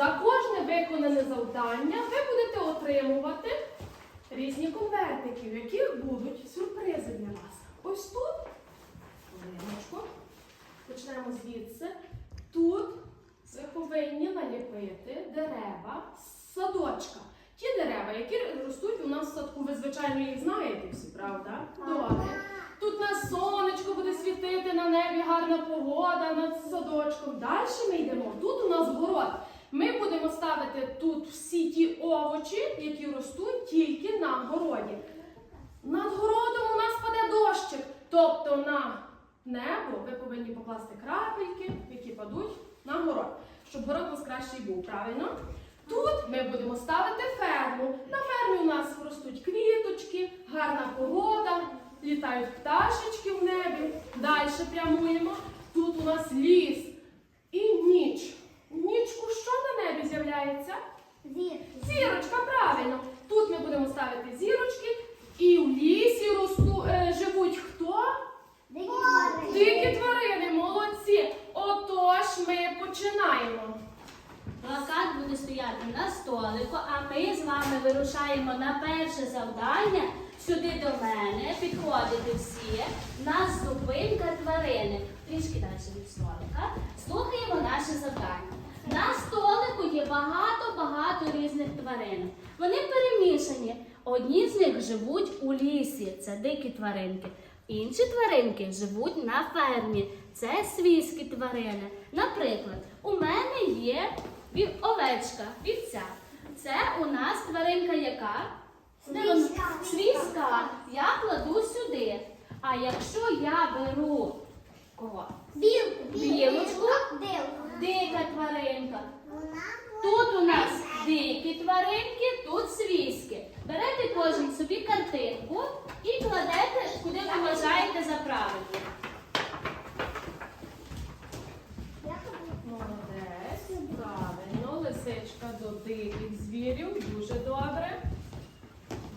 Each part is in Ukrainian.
За кожне виконане завдання ви будете отримувати різні конвертики, в яких будуть сюрпризи для вас. Ось тут, хвилиночку, почнемо звідси. Тут ви повинні наліпити дерева з садочка. Ті дерева, які ростуть у нас в садку, ви, звичайно, їх знаєте всі, правда? Добре. Тут на сонечко буде світити, на небі гарна погода над садочком. Далі ми йдемо. Тут у нас город. Ми будемо ставити тут всі ті овочі, які ростуть тільки на городі. Над городом у нас паде дощик. Тобто на небо ви повинні покласти крапельки, які падуть на город, щоб город у вас кращий був, правильно? Тут ми будемо ставити ферму. На фермі у нас ростуть квіточки, гарна погода, літають пташечки в небі. Далі прямуємо. Тут у нас ліс і ніч. Нічку що на небі з'являється? Зірочка, правильно. Тут ми будемо ставити зірочки. І в лісі росту, е, живуть хто? Дикі тварини, молодці. Отож, ми починаємо. Плакат буде стояти на столику, а ми з вами вирушаємо на перше завдання. Сюди до мене підходите всі. Нас зупинка тварини. Трішки далі від столика. Слухаємо наше завдання. На столику є багато-багато різних тварин. Вони перемішані. Одні з них живуть у лісі, це дикі тваринки. Інші тваринки живуть на фермі. Це свійські тварини. Наприклад, у мене є овечка, вівця. Це у нас тваринка яка? Свійська. Свійська. Я кладу сюди. А якщо я беру кого? Білочку. Дика тваринка. Тут у нас дикі тваринки, тут свійські. Берете кожен собі картинку і кладете, куди ви вважаєте за правильне. Молодець, правильно. Лисичка до диких звірів. Дуже добре.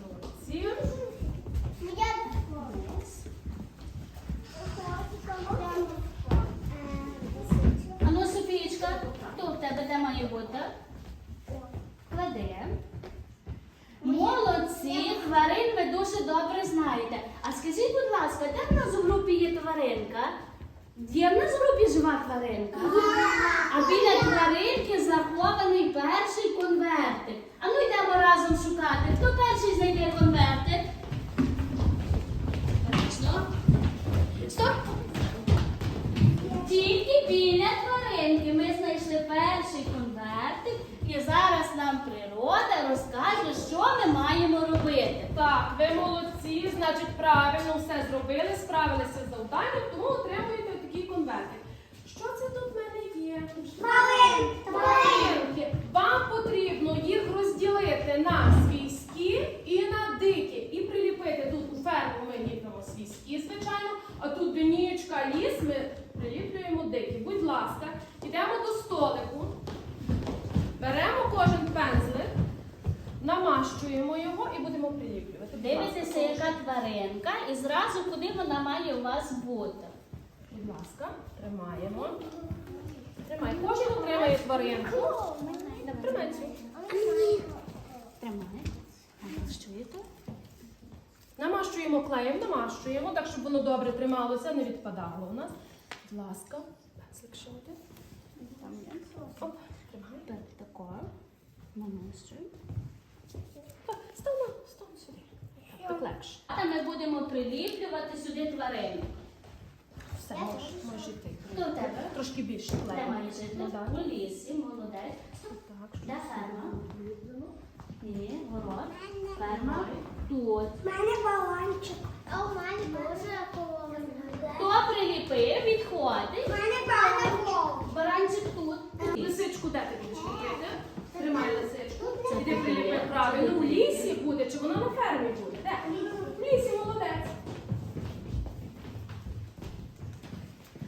Молодці. Ану, Софієчка, хто в тебе де має бути? Кладе. Молодці, тварин ви дуже добре знаєте. А скажіть, будь ласка, де в нас у групі є тваринка? Є в нас в групі жива тваринка? А біля тваринки захований перший конвертик. А ну йдемо разом шукати. Хто перший знайде конвертик? Стоп! Тільки біля тваринки ми знайшли перший конвертик, і зараз нам природа розкаже, що ми маємо Так, ви молодці, значить, правильно все зробили, справилися з завданням, тому отримуєте такий конвертик. Що це тут в мене є? Тваринки. Вам потрібно їх розділити на свійські і на дикі. І приліпити тут у ферму ми ліпимо свійські, звичайно, а тут де нічка, ліс ми приліплюємо дикі. Будь ласка, йдемо до столику, беремо кожен пензлик, намащуємо його і будемо приліплювати. Дивитеся, яка тваринка, і зразу куди вона має у вас бути. Будь ласка, тримаємо. Тримай. Кожен отримає тваринку. Тримай цю. Тримай. Тут? Намащуємо клеєм, намащуємо, так, щоб воно добре трималося, не відпадало у нас. Будь ласка, пензлик ще один. Там є. Оп, тримай. Тепер тако. Намащуємо. Так, став сюди. Так, легше. А ми будемо приліплювати сюди тварину. Все, можеш, можеш йти. В тебе? Трошки більше Де клеєм. має жити? Ну. У лісі, молодець. Так, Де ферма? Ні, город. Ферма. Тут. А у мене дуже половина. Хто приліпив, відходить. У мене балон. Баранчик тут. Лисичку де ти будеш тримай лисичку. Іди приліпи правильно. У лісі буде, чи воно на фермі буде? Де? В лісі молодець.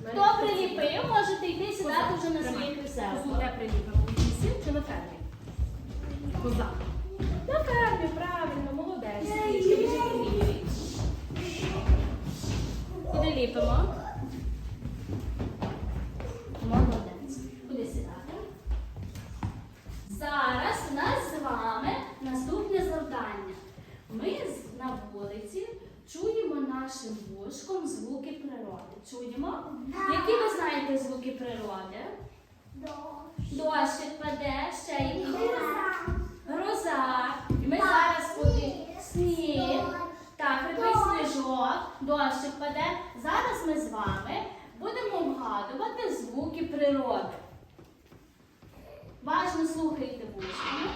Хто приліпив, можете йти сідати вже на своїх веселах. Де приліпимо? У лісі чи на фермі? Козак. На фермі, правильно, молодець. Куди ліпимо? Дощик паде. Зараз ми з вами будемо вгадувати звуки природи. Важно слухайте вушками.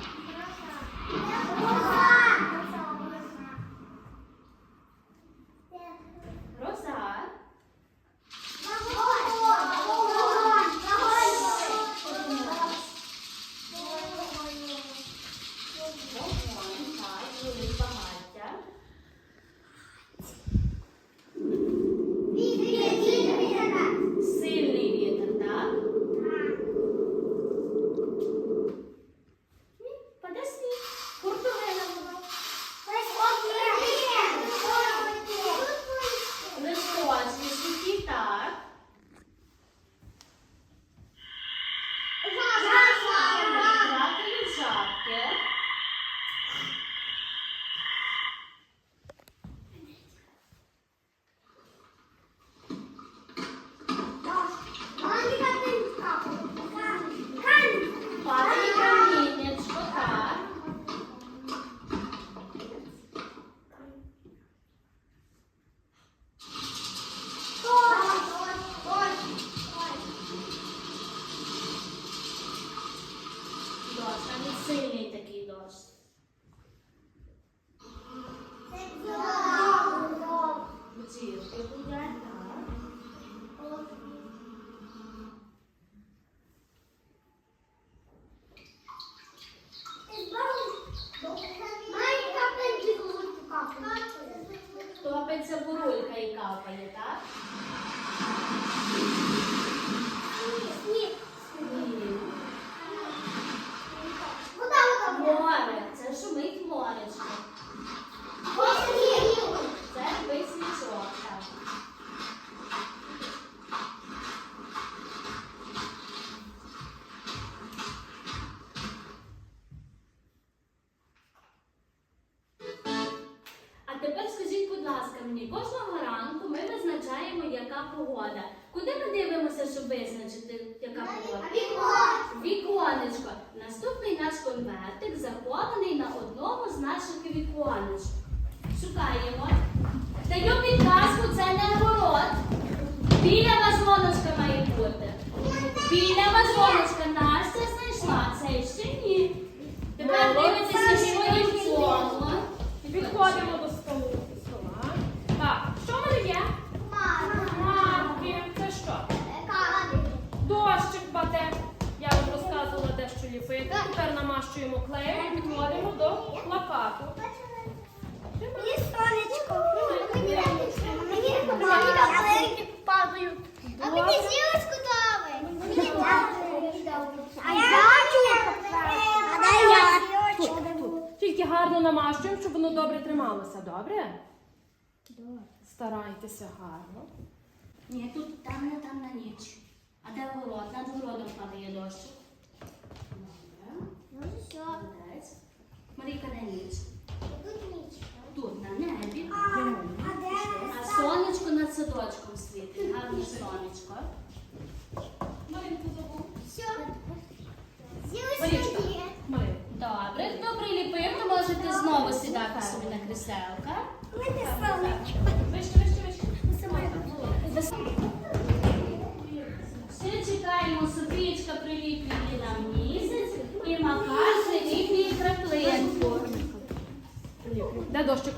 Клеєм підходимо до плакату. А мені зілочку дали. Мені А я А дай я. Тільки гарно намащуємо, щоб воно добре трималося, добре? Старайтеся гарно. Ні, тут там не там на ніч. А де город? Над городом падає дощ. Добре. Молодець. Марійка, де ніч? Тут, на небі. А де? сонечко над садочком світить. Гарне сонечко. Маринку забув. Зілочка є. Маринку. Добре, хто приліпив, то можете знову сідати собі на кріселка. Мене сонечко. Вище, вище, вище. Ще чекаємо, Софієчка приліплює нам місяць Де дощик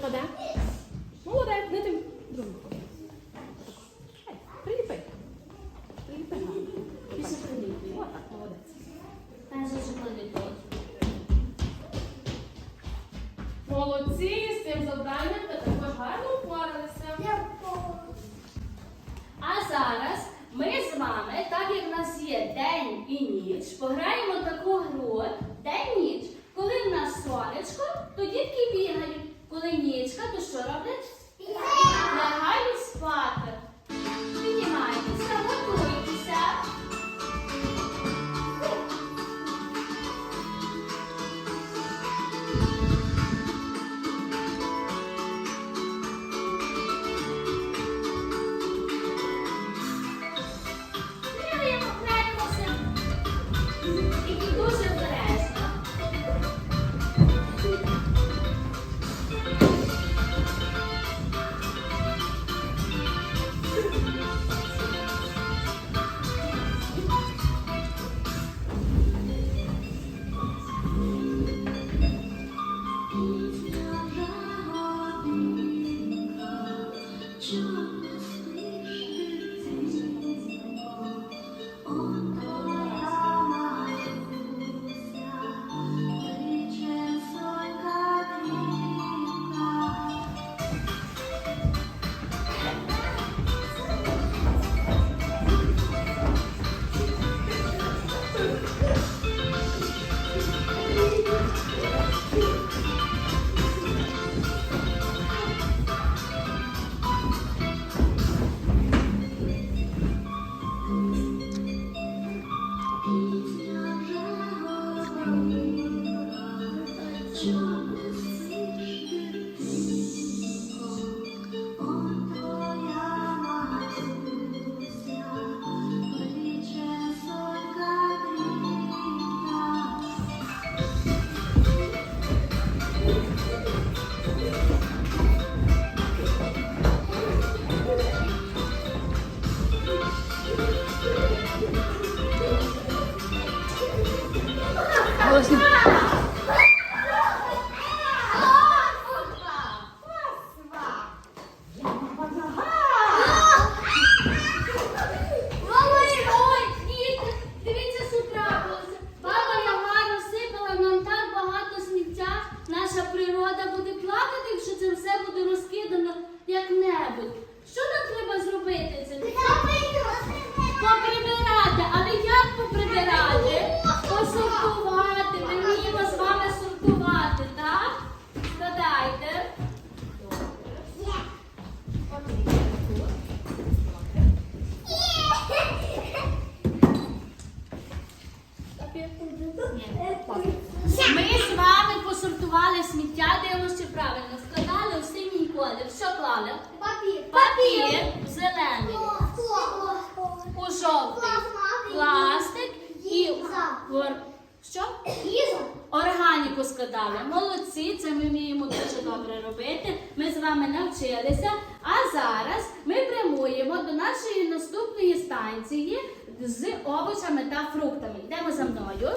овочами та фруктами. Йдемо за мною.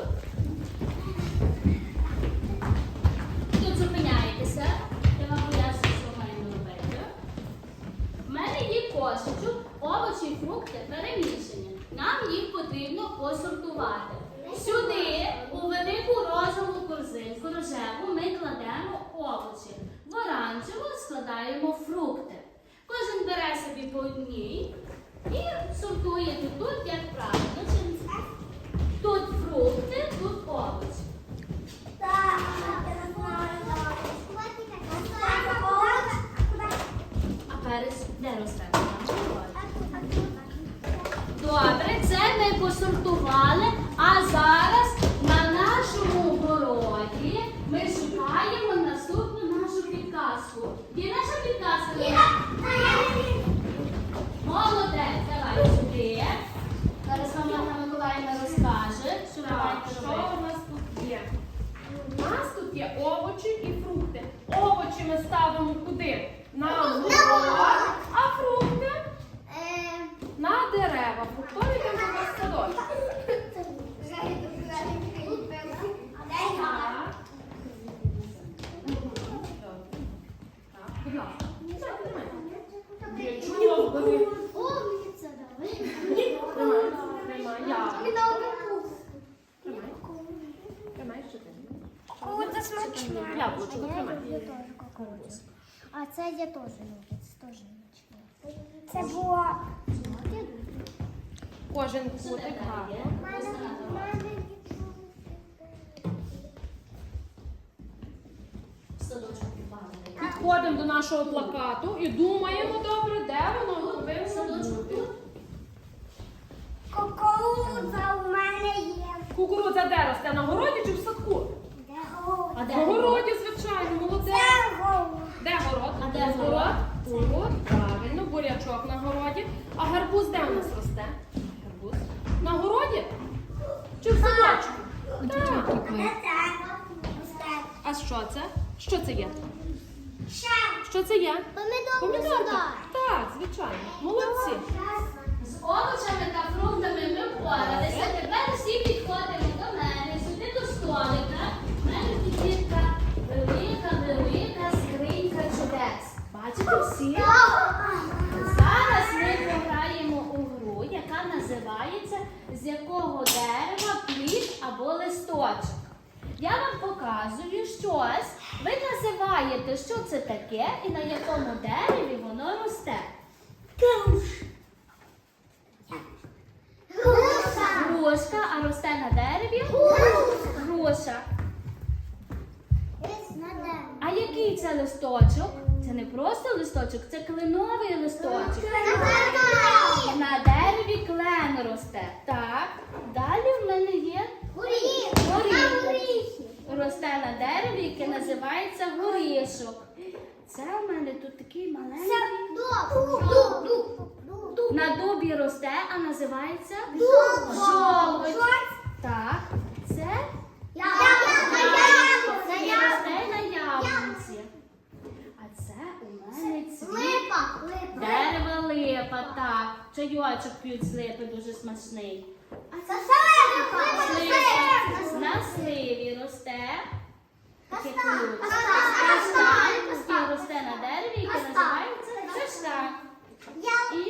Тут зупиняєтеся. Я вам поясню, що маємо робити. В мене є кошечок, овочі і фрукти перемішані. Нам їх потрібно посортувати. Сюди, у велику розову корзинку рожеву, ми кладемо овочі. В оранжеву складаємо фрукти. Кожен бере собі по одній і сортує тут, як правильно. Тут фрукти, тут овочі. Так, я знаю. А перець де росте? Добре, це ми посортували, а зараз на нашому городі ми шукаємо наступну нашу підказку. Є наша підказка? Є. Молодець. Кожен кутик гарно. Підходимо до нашого плакату і думаємо добре, де воно повинно бути. Кукурудза у мене є. Кукурудза де росте? На городі чи в садку? А де На город? городі, звичайно, молодець. Де город? А де город? Тут, правильно, бурячок на городі. А гарбуз де у нас росте? На городі? Чи в садочку? Так. А що це? Що це є? Що це є? Помідорка. Так, звичайно. Молодці. З овочами та фруктами ми впоралися. Я вам показую щось. Ви називаєте, що це таке і на якому дереві воно росте. Грушка, а росте на дереві? Груша. А який це листочок? Це не просто листочок, це кленовий листочок. На дереві клен росте. Так. Далі в мене є росте на дереві, яке називається горішок. Це у мене тут такий маленький. На дубі росте, а називається жолудь. Так. Це і росте на яблунці. А це у мене цвіт. Дерево липа, так. Чайочок п'ють з липи дуже смачний. А це Слива на сливі росте. Таке. Каштан росте на дереві, яке називається каштан. І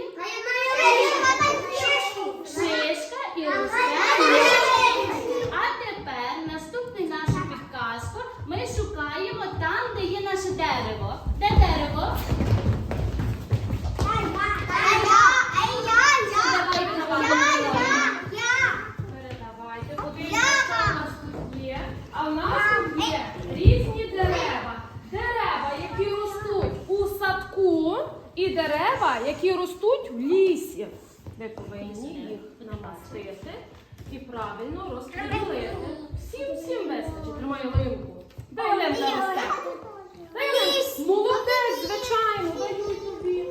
шишка і росте. А тепер наступний нашу підказку ми шукаємо там, де є наше дерево. Де дерево? Передавайте, подивіться, що у нас тут є. А в нас тут є різні дерева. Дерева, які ростуть у садку, і дерева, які ростуть в лісі. Ви повинні їх намастити і правильно розподілити. Всім всім вистачить. Тримай ялинку. Де ялинка росте? Молодець, звичайно, даю тобі.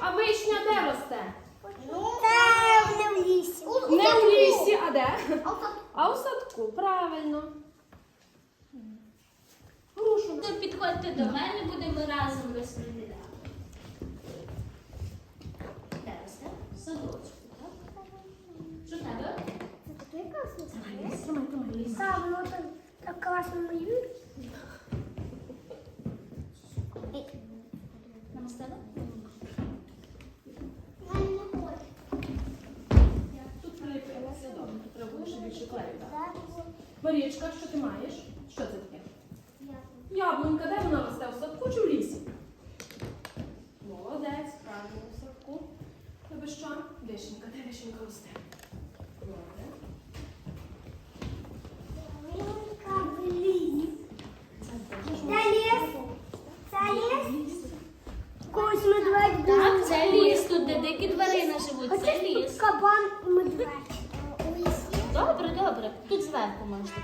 А вишня де росте? Не в лісі, Не в лісі, а де? А у садку, правильно. Грушу. Підходьте до мене, будемо разом розподіляти. Де росте? В Садочку, так? Що тебе? Тримай, ліс. Так класно малюють.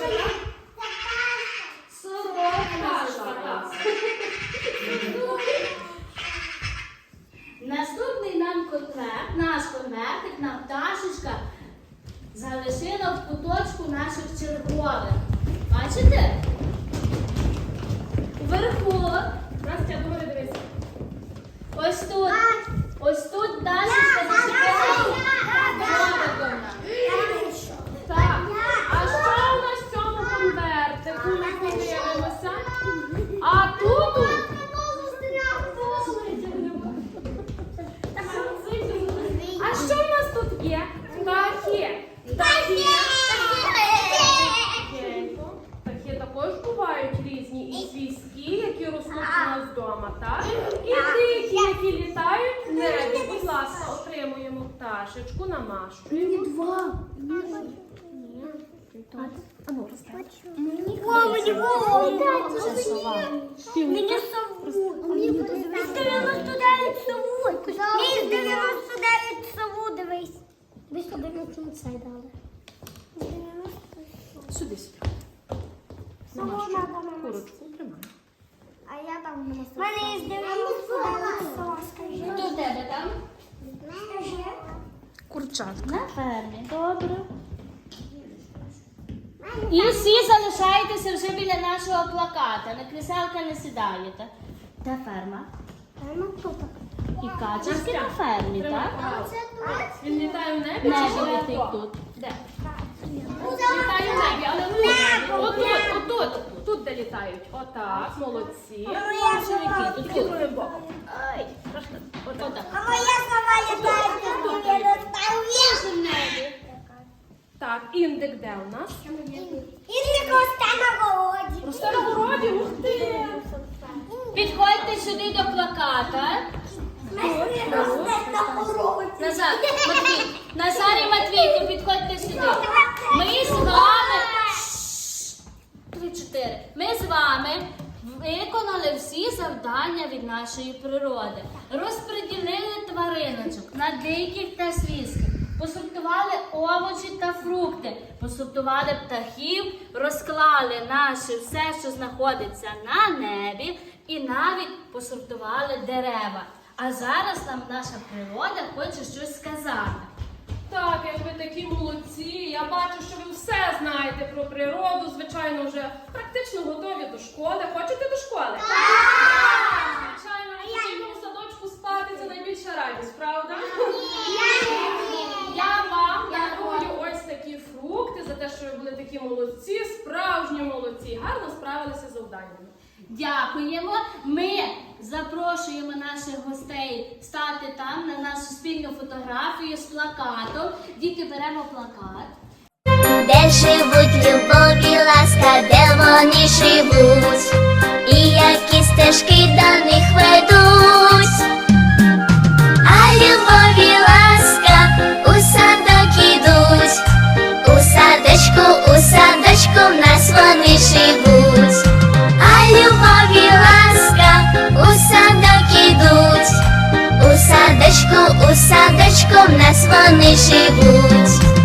Thank you. А ну, розкажи. О, мені сову. Мені 99 сову. Мені 99 сову, дивись. Сюди сюди. А я там на У мене є 99 сова, скажи. Фермі. Добре. І всі залишаєтеся вже біля нашого плаката. На кріселка не сідаєте. Де ферма? Прямо тут. І качечки на фермі, так? Він літає в небі чи Небо летить тут. Де? Літає в небі, але тут. Отут, отут. Тут де літають. Отак, молодці. Тут, тут. Ай, трошки. Отак. А моя сова літає тут, я достав в небі. Так, індик де у нас? І не росте на городі. Росте на городі, ух ти. Підходьте сюди до плаката. Не росте на городі. Назар, Матвій, Назар і Матвійко, підходьте сюди. Ми з вами. Три-чотири. Ми з вами виконали всі завдання від нашої природи. Розподілили твариночок на диких та свійських. Посортували овочі та фрукти, посортували птахів, розклали наше все, що знаходиться на небі, і навіть посортували дерева. А зараз нам наша природа хоче щось сказати. Так, як ви такі молодці. Я бачу, що ви все знаєте про природу. Звичайно, вже практично готові до школи. Хочете до школи? Звичайно, ходімо в садочку спати, це найбільша радість, правда? Я вам дарую ось такі фрукти за те, що ви були такі молодці, справжні молодці, гарно справилися з завданнями. Дякуємо. Ми запрошуємо наших гостей стати там на нашу спільну фотографію з плакатом. Діти беремо плакат. Де живуть любов і ласка, де вони живуть, і які стежки до них ведуть. А любов і ласка садочку, в нас вони живуть. А любов і ласка у садок ідуть, у садочку, у садочку в нас вони живуть.